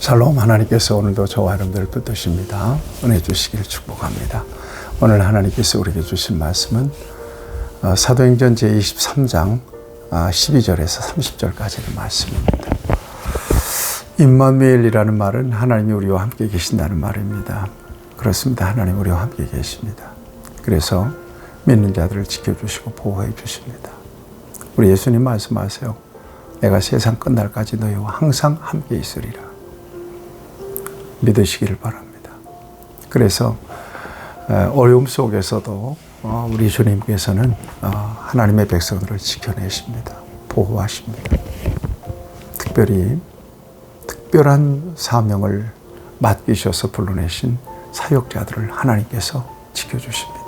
샬롬 하나님께서 오늘도 저와 여러분들을 붙드십니다. 은혜 주시기를 축복합니다. 오늘 하나님께서 우리에게 주신 말씀은 어, 사도행전 제23장 12절에서 30절까지의 말씀입니다. 임마누엘이라는 말은 하나님이 우리와 함께 계신다는 말입니다. 그렇습니다. 하나님 우리와 함께 계십니다. 그래서 믿는 자들을 지켜주시고 보호해 주십니다. 우리 예수님 말씀하세요. 내가 세상 끝날까지 너희와 항상 함께 있으리라. 믿으시기를 바랍니다. 그래서 어려움 속에서도 어, 우리 주님께서는 어, 하나님의 백성들을 지켜내십니다. 보호하십니다. 특별히 특별한 사명을 맡기셔서 불러내신 사역자들을 하나님께서 지켜주십니다.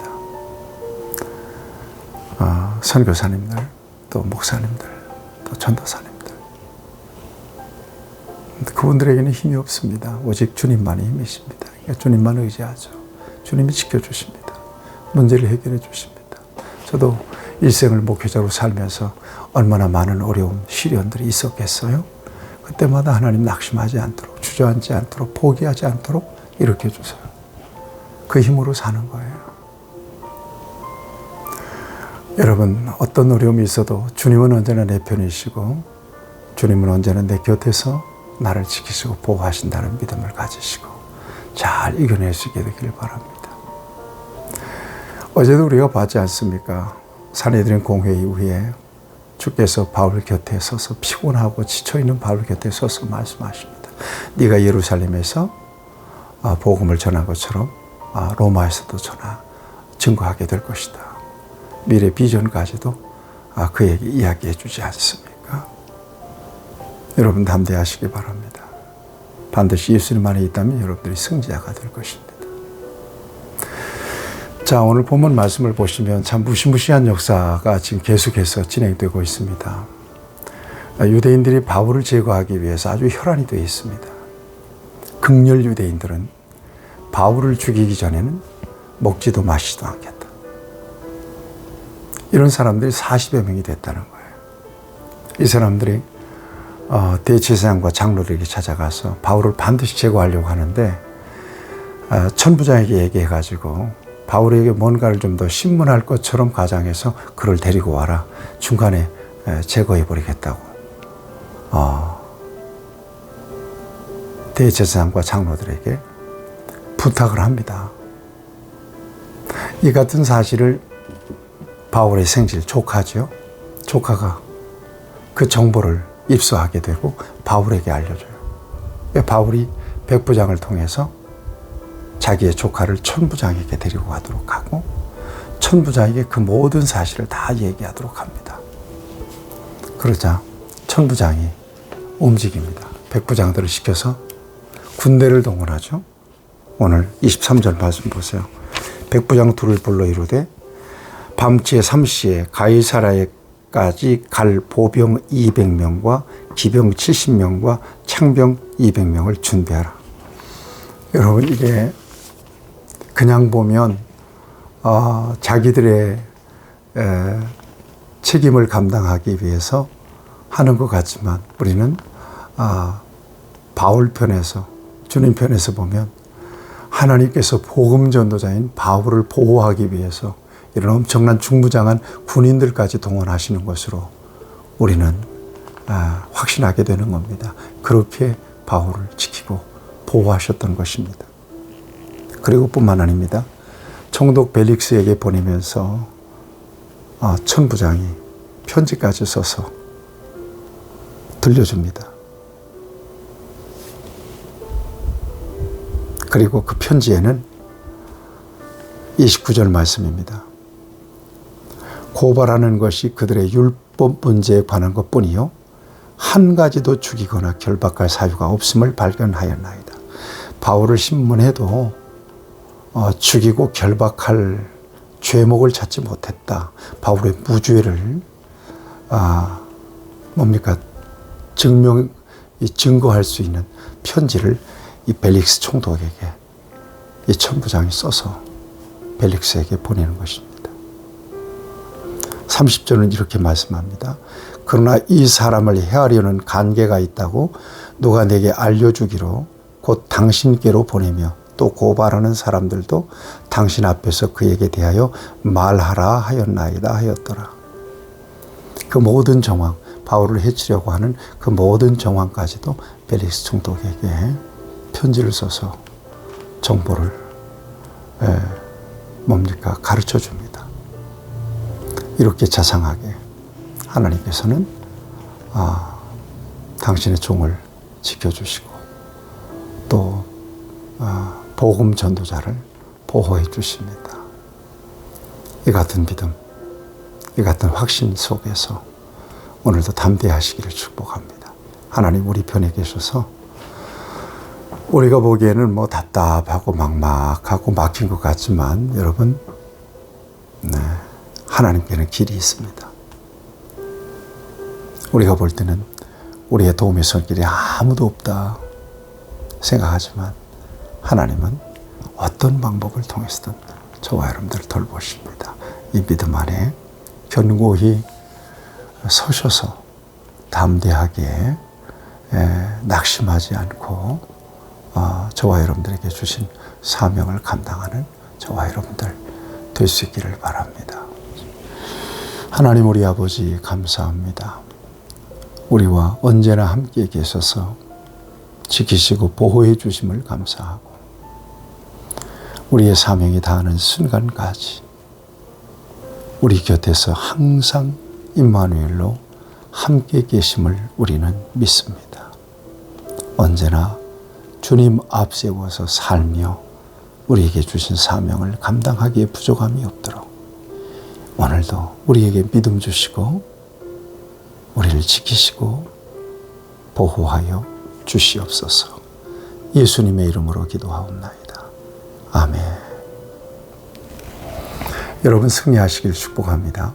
어, 선교사님들, 또 목사님들, 또 전도사님들. 그분들에게는 힘이 없습니다. 오직 주님만이 힘이십니다. 그러니까 주님만 의지하죠. 주님이 지켜주십니다. 문제를 해결해 주십니다. 저도 일생을 목회자로 살면서 얼마나 많은 어려움, 시련들이 있었겠어요? 그때마다 하나님 낙심하지 않도록, 주저앉지 않도록, 포기하지 않도록 이렇게 주세요. 그 힘으로 사는 거예요. 여러분, 어떤 어려움이 있어도 주님은 언제나 내 편이시고, 주님은 언제나 내 곁에서 나를 지키시고 보호하신다는 믿음을 가지시고 잘 있게 되기를 바랍니다. 어제도 우리가 봤지 않습니까? 사내들인 공회 이후에 주께서 바울 곁에 서서 피곤하고 지쳐 있는 바울 곁에 서서 말씀하십니다. 네가 예루살렘에서 아, 복음을 전한 것처럼 아, 로마에서도 전하 증거하게 될 것이다. 미래 비전까지도 아, 그에게 이야기해 주지 않습니다. 여러분 담대하시기 바랍니다. 반드시 예수님 안에 있다면 여러분들이 승자가 될 것입니다. 자, 오늘 본문 말씀을 보시면 참 무시무시한 역사가 지금 계속해서 진행되고 있습니다. 유대인들이 바울을 제거하기 위해서 아주 혈안이 되어 있습니다. 극렬 유대인들은 바울을 죽이기 전에는 먹지도 마시지도 않겠다. 이런 사람들이 40여 명이 됐다는 거예요. 이 사람들이 어, 대제사장과 장로들에게 찾아가서 바울을 반드시 제거하려고 하는데 어, 천부장에게 얘기해가지고 바울에게 뭔가를 좀 더 신문할 것처럼 가장해서 그를 데리고 와라. 중간에 제거해버리겠다고. 어, 대제사장과 장로들에게 부탁을 합니다. 이 같은 사실을 바울의 생질 조카죠. 조카가 그 정보를 입수하게 되고 바울에게 알려줘요. 바울이 백부장을 통해서 자기의 조카를 천부장에게 데리고 가도록 하고 천부장에게 그 모든 사실을 다 얘기하도록 합니다. 그러자 천부장이 움직입니다. 백부장들을 시켜서 군대를 동원하죠. 오늘 23절 말씀 보세요. 백부장 둘을 불러 이르되 밤치에 3시에 가이사라의 까지 갈 보병 200명과 기병 70명과 창병 200명을 준비하라. 여러분 이게 그냥 보면 어, 자기들의 에, 책임을 감당하기 위해서 하는 것 같지만 우리는 아, 바울 편에서 주님 편에서 보면 하나님께서 복음 전도자인 바울을 보호하기 위해서 이런 엄청난 중무장한 군인들까지 동원하시는 것으로 우리는 아, 확신하게 되는 겁니다. 그렇게 바울을 지키고 보호하셨던 것입니다. 그리고 뿐만 아닙니다. 총독 벨릭스에게 보내면서 아, 천부장이 편지까지 써서 들려줍니다. 그리고 그 편지에는 29절 말씀입니다. 고발하는 것이 그들의 율법 문제에 관한 것 뿐이요. 한 가지도 죽이거나 결박할 사유가 없음을 발견하였나이다. 바울을 신문해도 어, 죽이고 결박할 죄목을 찾지 못했다. 바울의 무죄를 아, 뭡니까 증명 증거할 수 있는 편지를 이 벨릭스 총독에게 이 천부장이 써서 벨릭스에게 보내는 것입니다. 30절은 이렇게 말씀합니다. 그러나 이 사람을 헤아려는 관계가 있다고 누가 내게 알려주기로 곧 당신께로 보내며 또 고발하는 사람들도 당신 앞에서 그에게 대하여 말하라 하였나이다 하였더라. 그 모든 정황, 바울을 해치려고 하는 그 모든 정황까지도 벨릭스 총독에게 편지를 써서 정보를 에, 뭡니까 가르쳐 줍니다. 이렇게 자상하게 하나님께서는 아, 당신의 종을 지켜주시고 또 아, 복음 전도자를 보호해 주십니다. 이 같은 믿음, 이 같은 확신 속에서 오늘도 담대하시기를 축복합니다. 하나님 우리 편에 계셔서 우리가 보기에는 뭐 답답하고 막막하고 막힌 것 같지만 여러분, 네, 하나님께는 길이 있습니다. 우리가 볼 때는 우리의 도움의 손길이 아무도 없다 생각하지만 하나님은 어떤 방법을 통해서든 저와 여러분들을 돌보십니다. 이 믿음 안에 견고히 서셔서 담대하게 에, 낙심하지 않고 어, 저와 여러분들에게 주신 사명을 감당하는 저와 여러분들 될 수 있기를 바랍니다. 하나님 우리 아버지 감사합니다. 우리와 언제나 함께 계셔서 지키시고 보호해 주심을 감사하고 우리의 사명이 다하는 순간까지 우리 곁에서 항상 임마누엘로 함께 계심을 우리는 믿습니다. 언제나 주님 앞세워서 살며 우리에게 주신 사명을 감당하기에 부족함이 없도록 오늘도 우리에게 믿음 주시고 우리를 지키시고 보호하여 주시옵소서. 예수님의 이름으로 기도하옵나이다. 아멘. 여러분 승리하시길 축복합니다.